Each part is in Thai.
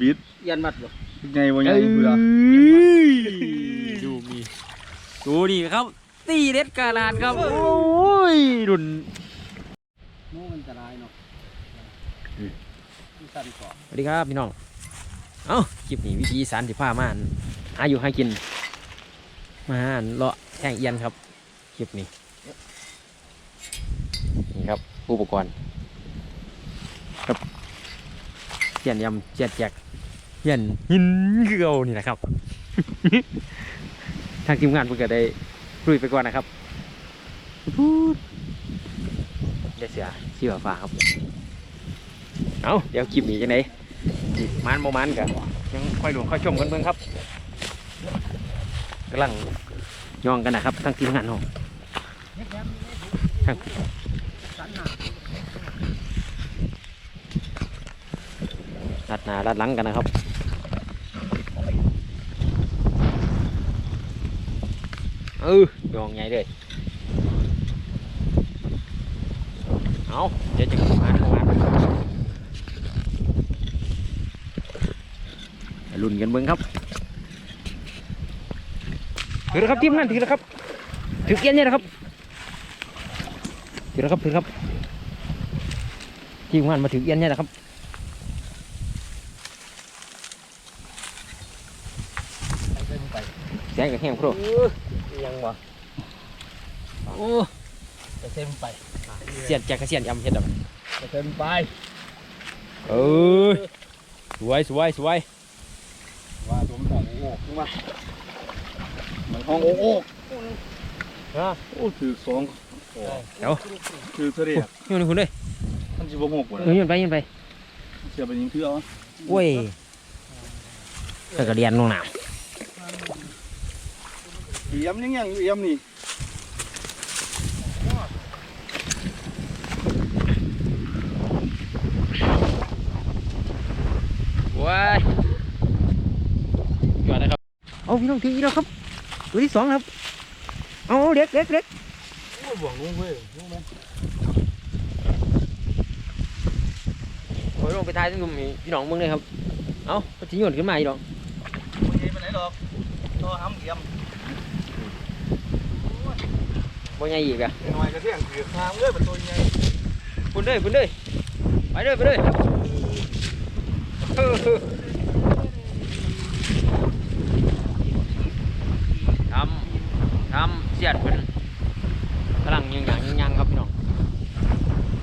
บิดยันมัดบ่ไงบ่ไงเบื่อดูมี ดูดิครับ ตีเด็ดกาลาดครับ โอ้ยรุ่นหมูมันจะลายเนาะที่สั่นก่อนสวัสดีครับพี่น้อง เอ้าคลิปนี้วิธีอีสารที่พามาอั่นหาอยู่ให้กิน มาหาอั่นเลาะแท่งเอียนครับ คลิปนี้ นี่ครับ อุปกรณ์ ครับ เจียนยำเจียดแจกเจียนหินคือเอานี่แหละครับ ทางทีมงานเพิ่งก็ได้ลุยไปก่อนนะครับพูดเดี๋ยวเสียชีวฟ้าครับ เอาเดี๋ยวคลิปนี้จังไหนมันโมมันกันยังค่อยหลวงค่อยชมกันเบิ่งครับกำลังย่องกันนะครับทั้งทีมงานเราทั้ง รัดหน้ารัดหลังกันนะครับเออยองใหญ่เลยเอาเดี๋ยวจะมันโมมันลุ้นกันเบิ่งครับถือแล้วครับทีมงานถือแล้วครับถือเกียนเนี่ยนะครับถือแล้วครับถือครับทีมงานมาถือเกียนเนี่ยนะครับ แสงกับแห้งโพรยังวะโอ้จะเต็มไปเสียนแจกกระเสียนยำเห็ดแบบจะเต็มไปเออสวยสวยสวยว่าตัวมันห้องโอ้ขึ้นมามันห้องโอ้โอ้ฮะโอ้ถือสองเดี๋ยวถือเท่าไหร่โยนให้คุณเลยมันสิบ่หกบ่เออโยนไปโยนไปเสียไปยิงถือเอาโอ้ยแต่กระเดียนลงน้ เอี่ยมยังยังเอี่ยมนี่ำว้ายยอดนะครับเอาพี่น้องถืออีกแล้วครับตัวที่สองครับเอาเอาเด็กเด็กเด็กโอ้ยบ่วงลงเว้ยลงไหมโอ้ยลงไปทายทั้งกลุ่มนี่พี่น้องมึงเลยครับ เอาก็ทิ้งหย่นขึ้นมาอีกดอกบ่ใหญ่ไปไหนดอกตัวห้ำเอี่ยม บ่ใหญ่อีกอะหน่อยกระเทียงถือทางเลยเป็นตัวใหญ่ปุ่นเลยปุ่นเลยไปเลยไปเลยเออทำทำเสียดเป็นกำลังยังยังยังยังครับพี่น้อง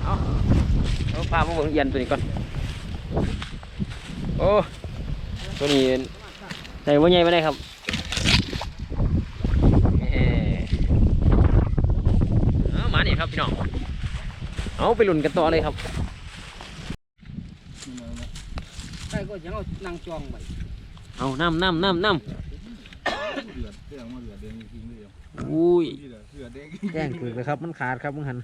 เอาเอาพามาเบิ่งเอียนตัวนี้ก่อนโอ้ตัวนี้ใส่บ่ใหญ่ไปได้ครับเอ้เอามานี่ ครับพี่น้องเอาไปลุ้นกันต่อเลยครับใช่ก็ยังเอานางจองไปเอาน้ำน้ำน้ำน้เดือดเดือดมาเดือดแดงจริงๆเลยำอุ้ยเดือดเดือดแดงแกล้งถือเลยครับ มันขาดครับมึงหัน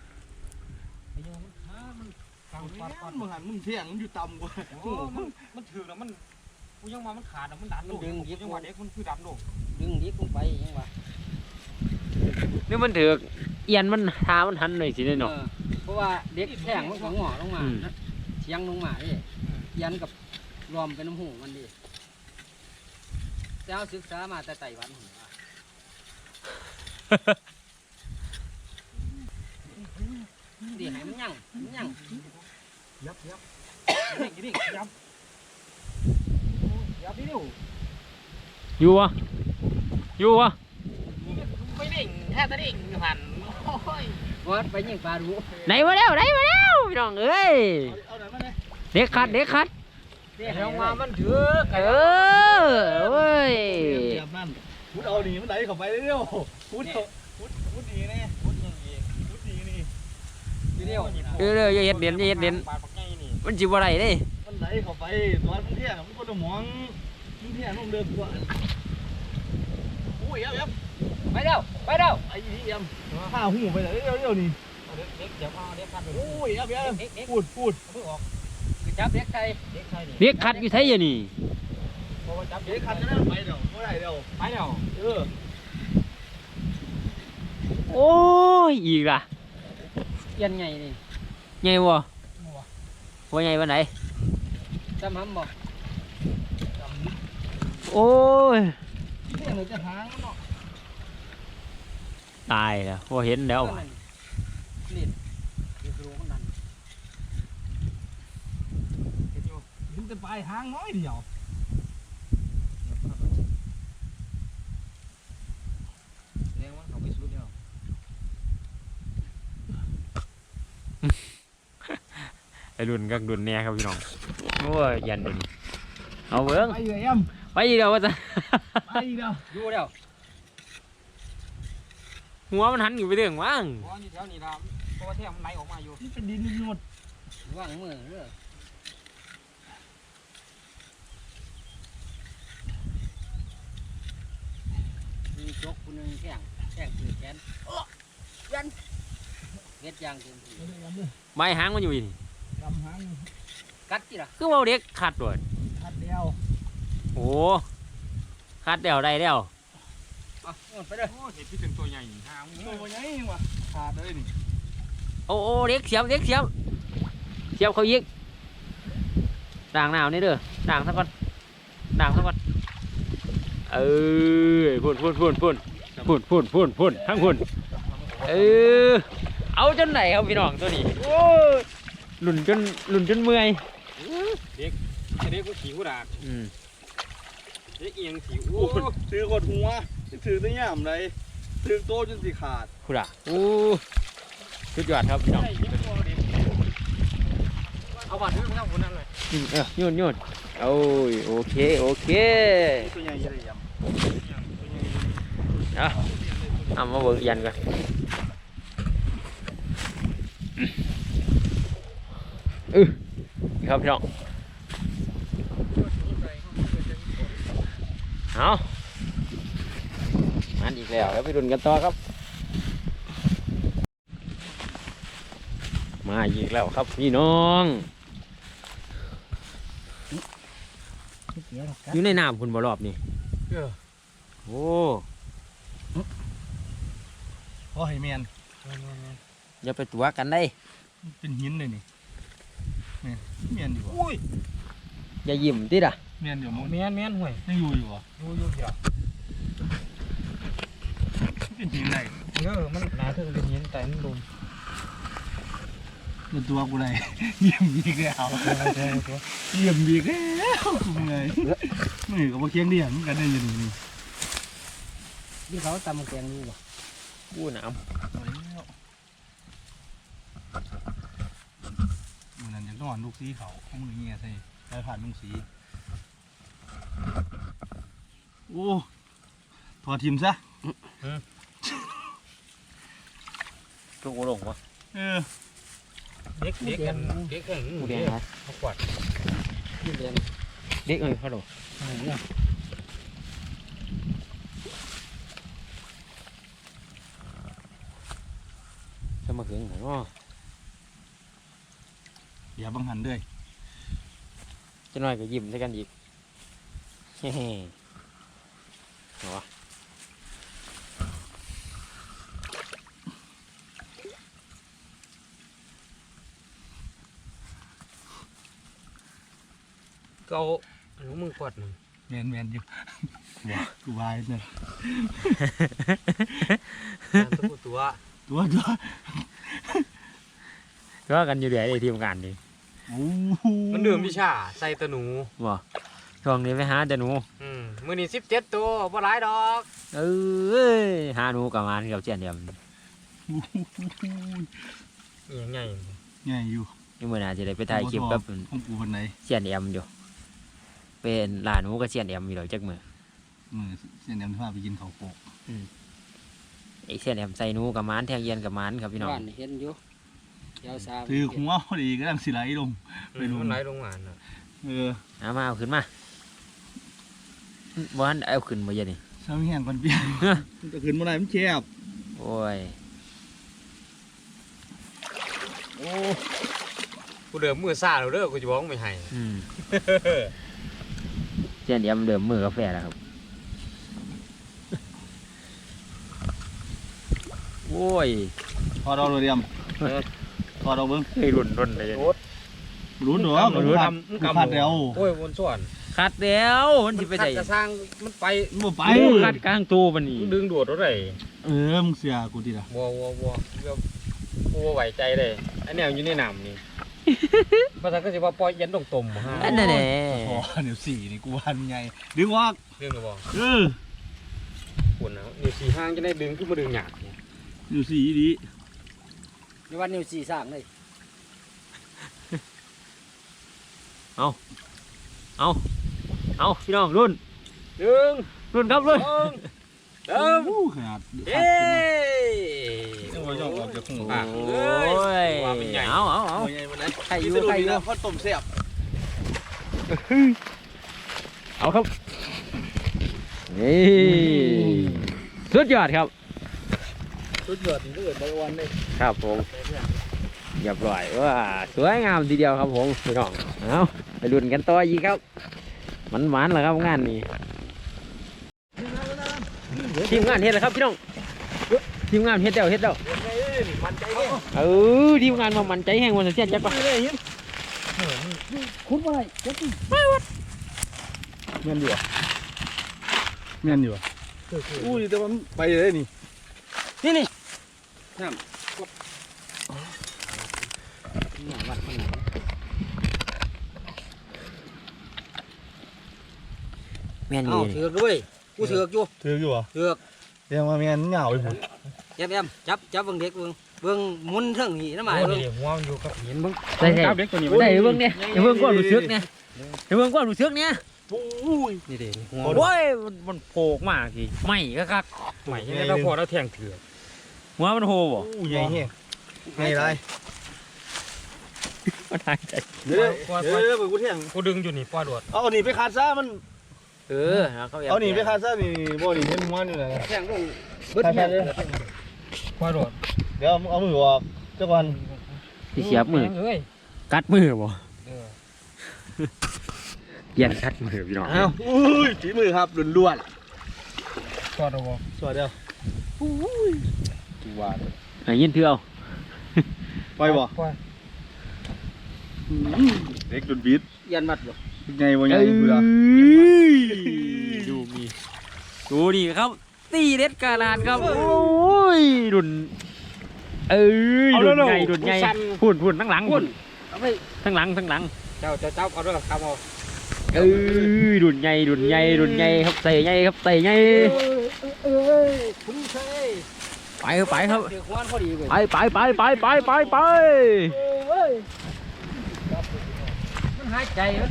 ทางปัดปัดมึงหันมึงเที่ยงมึงอยู่ต่ำกว่ามันมันถือแล้วมันกูยังมามันขาดแล้วมันดันมันดึงยิยิบยังว่าเด็กมันคือดันโลกดึงดิบลงไปยังวะนี่มันถือเอียนมันหามันหันหน่อยสิเนี่ยเนาะ เออเพราะว่าเด็กแท่งมันก็งอลงมาอืมนะเชียงลงมาดิยันกับรวมเป็นน้ำหูมันดิแต่เอาศึกษามาแต่ไต้หวันหั่นว่ะดิให้มันยั่งให้มันยั่งยับยับนี่นี่ยับยับนี่ดูอยู่วะอยู่วะไม่ดิ่งแค่ตะดิ่งหันโอ้ย วัดไปยิงปลาดูไหนมาแล้วไหนมาแล้วพี่น้องเอ้ยเอาไหนมาเนี่ยเด็กขัดเด็กขัดเดี๋ยวมามันถือเออเว้ยเดือดนั่นพุดเอาหนีมันไหลเข้าไปเร็วพุดเอาพุดพุดดีแน่พุดยังดีพุดดีนี่เดียวเออเอออย่าเฮ็ดเด่นอย่าเฮ็ดเด่นปาดปักไงนี่มันจิบอะไรเด้มันไหลเข้าไปตอนมึงเที่ยงมึงก็ต้องมองมึงเที่ยงต้องเดินกว่าโอ้ยเอ็ม ไปเร็วไปเร็วไอ้เอ็มข้าหูไปเลยเร็วเร็วนี่เด็กเด็กเดี๋ยวเอาเด็กขัดไปโอ้ยเอ็มเอ็มเด็กเด็กพูดพูดเพิ่งออกจับเด็กไทยเด็กใครนี่เด็กขัดอยู่ไทยอะนี่เพราะว่าจับเดี๋ยวขันจะได้ไปเดี๋ยวเมื่อไหร่เดี๋ยวไปแล้วเออโอ้ยอีกล่ะเอียนไงนี่ใหญ่บ่ว่าใหญ่ปานไหนจำหำบ่โอ้ยเนี่ยเราจะหางมันเนาะ ตายแล้วพอเห็นแล้วเล่นเดี๋ยวดูมันนั่นเห็นอยู่เห็นแต่ปลายหางน้อยเดียวแรงว่าเขาไปสุดเดียวไอ้รุ่นกักรุ่นเนี่ยครับพี่น้องโอ้ยยันดุนเอาเบิ้งไปเลยเอ็มไปอีกแล้วว่าจะ ไปอีกแล้วดูแล้ว หัวมันหันอยู่ไปเรื่องว่างเพราะอยู่แถวนี้ละเพราะว่าแท่มันไหลออกมาอยู่นี่เป็นดินหมดว่างมือเด้อมีจกคนหนึงแข่งแข่งถือแขนโอ้ยันเฮ็ดอยางเต็มที่เอาเลยเอาเลยไม้หางมันอยู่นี่ลำหางกัดที่ละคือว่าเด็กขาดด้วยทัดเดียวโอ้ขาดเดี่ยวได้แล้วเอะเอา ไปเด้อโอ้เห็ดที่เป็นตัวใหญ่หางตัวใหญ่ว่ะขาดเลยนี่โอ้โอ้เด็กเสียบเด็กเสียบเสียบเขายิกด่างหนาวนี่เด้อด่างสักก่อนด่างสักก่อนเออพุ่นพุ่นพุ่นพุ่นพุ่นพุ่นพุ่นพุ่นทั้งพุ่นเออเอาจนไหนครับพี่น้องตัวนี้โอ้ยหลุนจนหลุนจนเมื่อยเด็กกูขี่กูดาดอืมเด็กเอียงขี่โอ้ยถือกดหัว ถือตัวย่ามเลยถือโตจนสิขาดคุณอะโอ้สุดยอดครับพี่น้องเอาบาดที่มันทำคนนั้นเลยอืมเออโยนโยนโอ้ยโอเคโอเคตัวใหญ่เลยยเอาเอามาเบิกยันกันอือครับพี่น้องเอามันอีก แล้วแล้วไปดุนกันต่อครับ มาอีกแล้วครับพี่น้อง อยู่ในน้ำคุณบรอบนี่โอ้พอให้แมนอย่าไปตัวกันได้เป็นหินเลยนี่แมนแมนอยู่บ่อุ้ยอย่ายิ้มติดอะแมนอยู่มั้งแม่นแม่นห่วยยังอยู่อยู่บ่อยู่อยู่เดี๋ยว เป็นหินไหนเออมันหนาถึงเป็นหินแต่มันลุมเป็นตัวกูเลยเยี่ยมบีกแล้วเยี่ยมบีกแล้วกูไงนี่ก็บ่เคียงเดียนกันได้ยินนี่ที่เขาตำแกงอยู่บ่อู้น้มือนั้นจะนอนลูกสีเขาเอามือเงี้ยใส่ใส่ผ่านลุงสีโอ้ถอดทิมซะ ลูกลงวะเออเด็กเด็กกันเด็กกันกูแดงครับเขากวาดที่เรียนเด็กเอ้ยฮัลโหลอะไรเนี่ยจะมาถึงไหนวะอย่าบังหันด้วยจะหน่อยก็ยิ้มใส่กันอีกเฮ้เฮ้เอาวะก็เอาอันนู้นมือกวาดหนึ่งแมนแมนอยู่กูวายเนี่ยตัวตัวตัวตัวก็กันอยู่เดี๋ยวไอ้ทีมงานนี่โอ้โหมันเดิมวิชาใส่ตะหนูบ่ช่วงนี้ไปหาแต่หนูอืมมือนี้สิบเจ็ดตัวบ่หลายดอก เอ้ยหาหนูกับมันกับเจียนเดียมเอียงใหญ่ใหญ่อยู่นี่มื่อหนาจะได้ไปถ่ายคลิปกับของกูวันไหนเจียนเดียมอยู่ เป็นหลานหนูกับเจียนเดียมอยู่หรอกจักมือมือเส้นเดียวพาไปกินข้าวโพกไอ้เจียนเดียมใส่หนูกับมันแทงเย็นกับมันครับพี่น้องบ้านเห็นอยู่เดี๋ยวซาถือหัวพอดีก็ดังสิไหลลง ไปดูมันไหลลงมาน่ะเออเอามาเอาขึ้นมาบ้านเอาขึ้นมาเยอะนี่เช้าแห้งก่อนเปียกมันจะขึ้นมาได้มันแคบโอ้ยโอ้กูเดิมมือซ่าแล้วเด้อกูจะบอกไม่ให้อืม เจียนเดียมเดิมมือกาแฟแล้วครับ โอ้ยพอเราเลยเดียมพอเราเบิ้งเคยรุ่นรุ่นเลยรู้หนูมึงมันกำขาดมึงมันกำขาดเดียวโอ้ยวนส่วนขคัดแล้วมันสิไปขัดใส่กระสร้างมันไปบ่ไปโอ้คัดกลางตัวมันนี่ดึงดูดรถเลยเออมึงเสียกูดิล่ะบัวบัวบัวเรื่องบัวไหวใจเลยอันเนี้ยอยู่ในน้ำนี่ ภาษาก็จะว่าปล่อยยันตรงตมฮะอันนั้นแหละพอเดี๋ยวสี่นี่กูวันไงดึงว่าเรื่องหรือเปล่าเออควรนะนิ้วสี่ห้างจะได้ดึงขึ้นมาดึงหยาบเนี่ยอยู่สี่ดีในวันนิ้วสี่สร้างเลยเอาเอาพี่น้องรุ่นดึงรุ่นครับรุ่นดึงเออขนาดเอ้ ยยังบ่ยอมออกจากหูโอ้อะยว่าเป็นใหญ่ เอาเอาเอาโอ้ยไงมันนะใครอยู่ใครอยู่พ่อต้มเสียบเอาครับ นี่ สุดยอดครับสุดยอดนี่ก็เกิดใบวันเลยครับผมเรียบร้อยว่าสวยงามทีเดียวครับผมพี่น้องเอาไปลุ้นกันต่ออีกครับ มันหวานเหรอครับงานนี้ทีมงานเฮ็ดแล้วครับพี่น้อง ทีมงานเฮ็ดแล้วเฮ็ดแล้วมันใจเนี่ยเออทีมงานมามันใจแห้งวันเสียจัดปะคุณว่าอะไรเจ็บแม่นอยู่อะแม่นอยู่อะอุ้ยแต่ว่ามันไปเลยนี่นี่นี่วัดคนไหนแม่นเอาดีเถือกด้วยกูเถือกอยู่ถืออยู่อะเถือกเรียกว่าแม่นเหงาไปผมเจ็บแอมจับจับเบิ่งเด็กเบิ่งเบิ่งหมุนเทิงนี่น้ำหมายโอ้เบิ่งนี่หัวมันอยู่กับหินมึงได้ใช่เด็กตัวนี้ได้เบิ่งเนี่ยเบิ่งก้อนรู้สึกเนี่ยเบิ่งก้อนรู้สึกเนี่ยอุ้ยนี่เด็กหัวโอ้ยมันมันโผล่มากทีไม่ก็คักใหม่ที่เราพอเราแทงเถื่อหัวมันโหบ่อู้ใหญ่เหี้ยไงไรมันหายใจเดี๋ยวเดี๋ยวเดี๋ยวกูเที่ยงกูดึงอยู่นี่ปล่อยโดดเอาหนีไปคาซ่ามันเออเขาเอาหนีไปคาซ่านี่บ่หนีเห็นหัวนี่แหละแทงลงเบิดแม่เลย ปล่อยโดดเดี๋ยวเอามือออกเจ้าก่อนที่เสียบมือ เอ้ยกัดมือบ่เออเปลี่ยนกัดมือพี่น้องอ้าวอุ้ยฝีมือครับล้วนปล่อยโดดๆสวัสดีครับอุ้ยกูว่าไอ้ยินเถื่อเอาไปบ่ปล่อยเด็กโดนบีดยันมัดบ่ไงบ่ไงกูละดูมีดูดิครับ ตีเด็ดกาลาดครับ โอ้ยดุนเอ้ยดุนใหญ่ดุนใหญ่พุ่นพุ่นทั้งหลังพุ่นเอาไปทั้งหลังทั้งหลัง เจ้าเจ้าเจ้าเอาด้วยครับเอาเอ้ยดุนใหญ่ดุนใหญ่ดุนใหญ่ครับใส่ใหญ่ครับใส่ใหญ่เอ้ยคุณใช่ไปครับไปครับเถือกหัวพอดีเลยไปไปไปไปไปไปไปมันหายใจมัน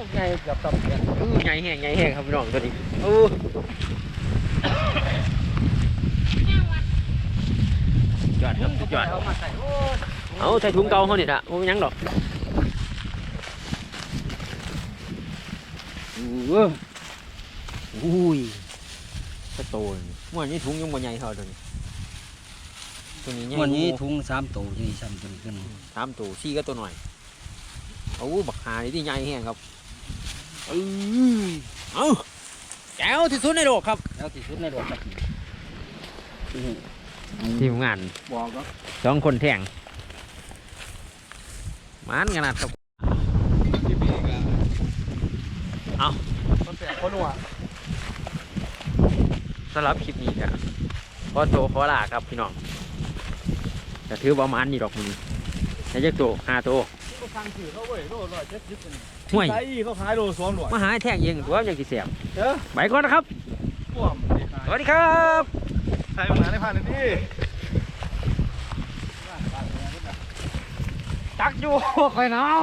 ปั๊บโอ้ไงเกือบตบเนี่ยอู้ใหญ่แห้งใหญ่แห้งครับพี่น้องตัวนี้โอ้ยอดครับสุดยอดเอามาใส่โอ้เอาใส่ถุงเก่าเขานี่ละโอ้ยยังดอกอู้อุ้ยกระโตนมันนี่ถุงยังบ่ใหญ่เท่าตัวนี้ตัวนี้ใหญ่วันนี้กว่าถุงสามตัวที่ซ้ำจนขึ้นสามตัวสี่ก็ตัวหน่อยเอาบักหานี่ที่ใหญ่แห้งครับ เอ้ยเอาแก้วที่สุดในโลกครับแล้วที่สุดในโลกครับทีมงานบอกก็สองคนแท่งมันขนาดครับคนแปลกคนหัวสำหรับคลิปนี้ครับขอโตวขอลาครับพี่น้องแต่ถือประมาณนี้ดอกมันในจะโตห้าโต วเขาสั่งถือเขาเว้ยโลร้อยเจ็ดสิบห่วยใช่เขาขายโลสองร้อยมาหาแท่งเองตัวอย่างกี่เสียบเด้อไปก่อนนะครับ พ่วมสวัสดีครับขายมาหาในพันนี่ตักอยู่คอยหนาว